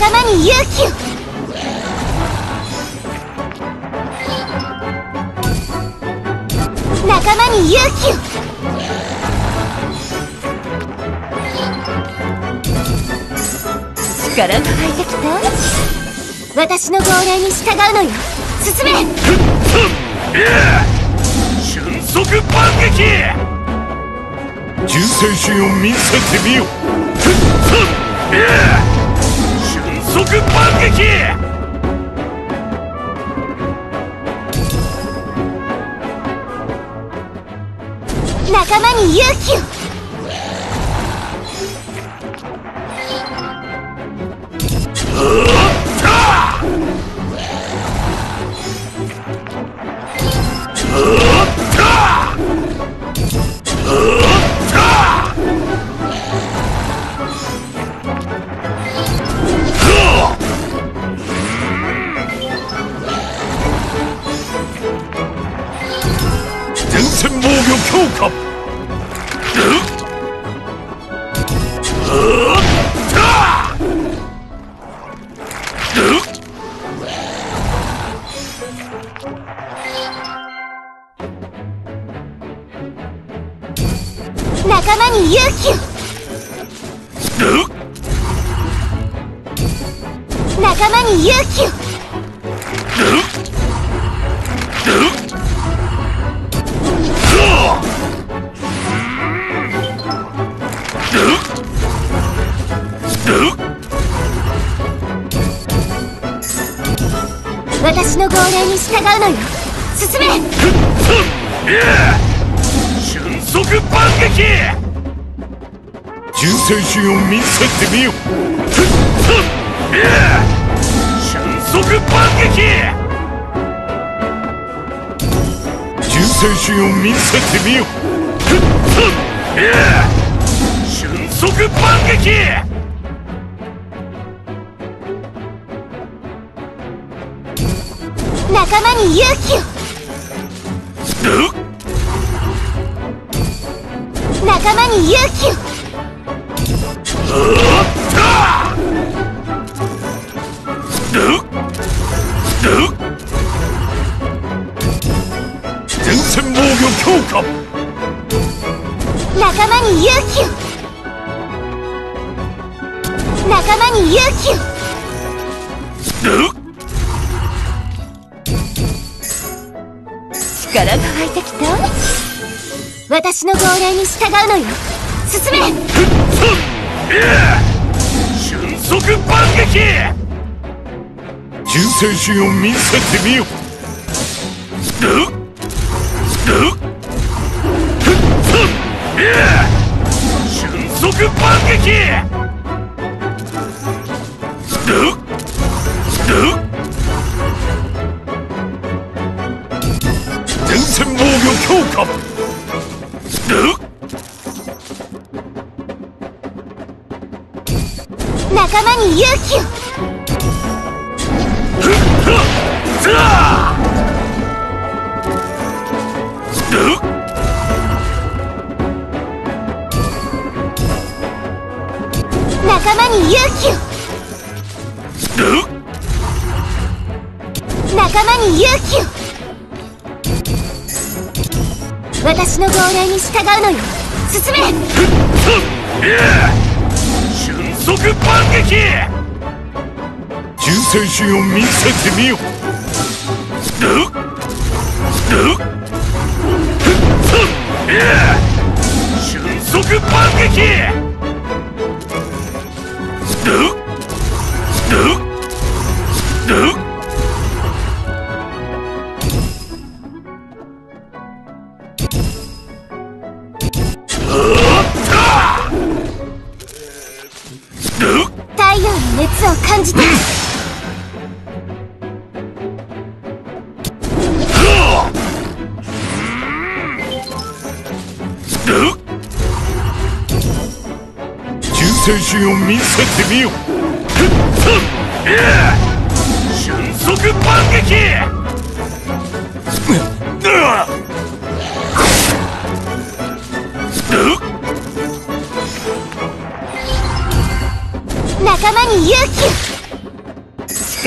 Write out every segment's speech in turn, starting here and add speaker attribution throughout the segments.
Speaker 1: 仲間に勇気を。仲間に勇気を。力が湧いてきた。私の号令に従うのよ。進め。
Speaker 2: 瞬足万撃。
Speaker 3: 純正心を見せてみよ
Speaker 2: 瞬足万撃
Speaker 1: 仲間に勇気を。
Speaker 3: 線防御強化。
Speaker 1: 仲間に勇気を。仲間に勇気を。の号令に従うのよ。進め。
Speaker 2: 瞬足万撃
Speaker 3: 純正心を見せてみよ
Speaker 2: 瞬足万撃
Speaker 3: 純正心を見せてみよ
Speaker 2: 瞬足万撃
Speaker 1: 仲間に勇気を。仲間に勇気を。
Speaker 3: 前線防御強化。
Speaker 1: 仲間に勇気を。仲間に勇気を力が湧いてきた。私の号令に従うのよ。進め。
Speaker 2: 瞬足万撃
Speaker 3: 純正心を見せてみよ御強化
Speaker 1: 仲間に勇気を仲間に勇気を。仲間に勇気を。私の号令に従うのよ。進め。
Speaker 2: 瞬足万撃。
Speaker 3: 純正心を見せてみよ
Speaker 2: 瞬足万撃
Speaker 1: 熱を感じて。
Speaker 3: 純正心を見せてみよ
Speaker 2: 瞬足万撃。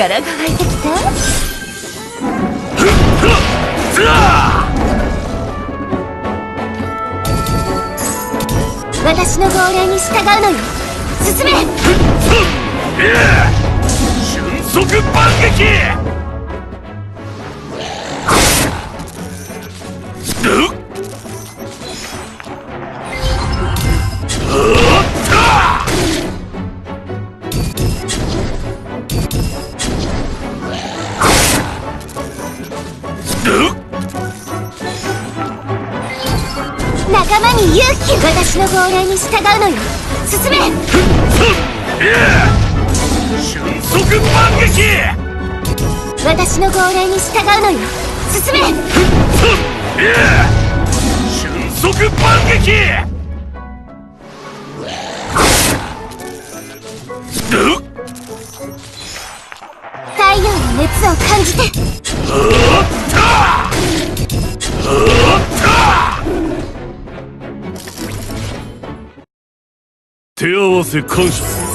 Speaker 1: 力が湧いてきた
Speaker 2: ずあ
Speaker 1: 私の号令に従うのよ。進め。
Speaker 2: 瞬足万撃
Speaker 1: 私の号令に従うのよ。進め。
Speaker 2: 瞬撃
Speaker 1: 私の号令に従うのよ。進め。
Speaker 2: 瞬撃
Speaker 1: 太陽の熱を感じて
Speaker 2: と
Speaker 3: 手合わせ感謝